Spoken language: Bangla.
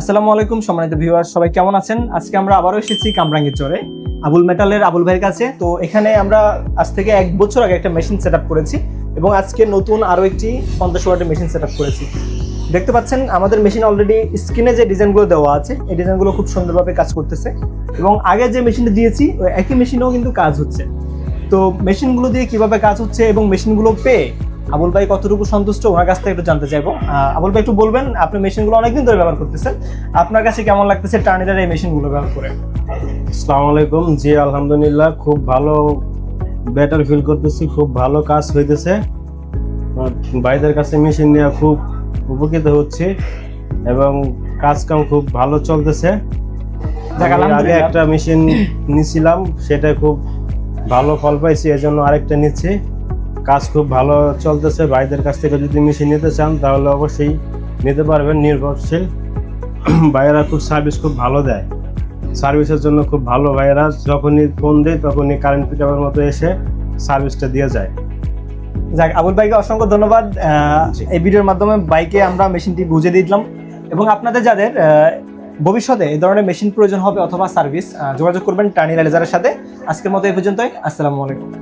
আসসালামু আলাইকুম, সম্মানিত ভিউয়ার সবাই কেমন আছেন? আজকে আমরা আবারও এসেছি কামরাঙ্গীর চরে, আবুল মেটালের আবুল ভাইয়ের কাছে। তো এখানে আমরা আজ থেকে এক বছর আগে একটা মেশিন সেট করেছি এবং আজকে নতুন আরও একটি পঞ্চাশ ওয়াটের মেশিন সেট করেছি। দেখতে পাচ্ছেন, আমাদের মেশিন অলরেডি স্ক্রিনে যে ডিজাইনগুলো দেওয়া আছে, এই ডিজাইনগুলো খুব সুন্দরভাবে কাজ করতেছে এবং আগে যে মেশিনটা দিয়েছি, ওই একই মেশিনেও কিন্তু কাজ হচ্ছে। তো মেশিনগুলো দিয়ে কীভাবে কাজ হচ্ছে এবং মেশিনগুলো পেয়ে আবুল ভাই কতটুকু সন্তুষ্ট? ওনার কাছ থেকে একটু জানতে চাইব। আবুল ভাই একটু বলবেন আপনি মেশিনগুলো অনেকদিন ধরে ব্যবহার করতেছেন। আপনার কাছে কেমন লাগতেছে টার্নিটার এই মেশিনগুলো ব্যবহার করে? আসসালামু আলাইকুম। জি আলহামদুলিল্লাহ খুব ভালো বেটার ফিল করতেছি খুব ভালো কাজ হইতেছে। ভাইদের কাছে মেশিন নিয়ে খুব উপকৃত হচ্ছে এবং কাজ কাম খুব ভালো চলতেছে। আগে একটা মেশিন নিছিলাম সেটা খুব ভালো ফল পাইছি এজন্য আরেকটা নিচ্ছি। কাজ খুব ভালো চলতেছে। ভাইদের কাছ থেকে যদি মেশিন নিতে চান তাহলে অবশ্যই নিতে পারবেন নির্ভরশীল। ভাইয়েরা খুব সার্ভিস খুব ভালো দেয়। সার্ভিসের জন্য খুব ভালো ভাইয়েরা। যখনই ফোন দেয় তখনই কারেন্ট পিক মতো এসে সার্ভিসটা দিয়ে যায়। যাক আবুল ভাইকে অসংখ্য ধন্যবাদ। এই ভিডিওর মাধ্যমে বাইকে আমরা মেশিনটি বুঝে দিলাম। এবং আপনাদের যাদের ভবিষ্যতে এই ধরনের মেশিন প্রয়োজন হবে অথবা সার্ভিস যোগাযোগ করবেন টার্নি লেজারের সাথে। আজকের মতো এই পর্যন্তই। আসসালামু আলাইকুম।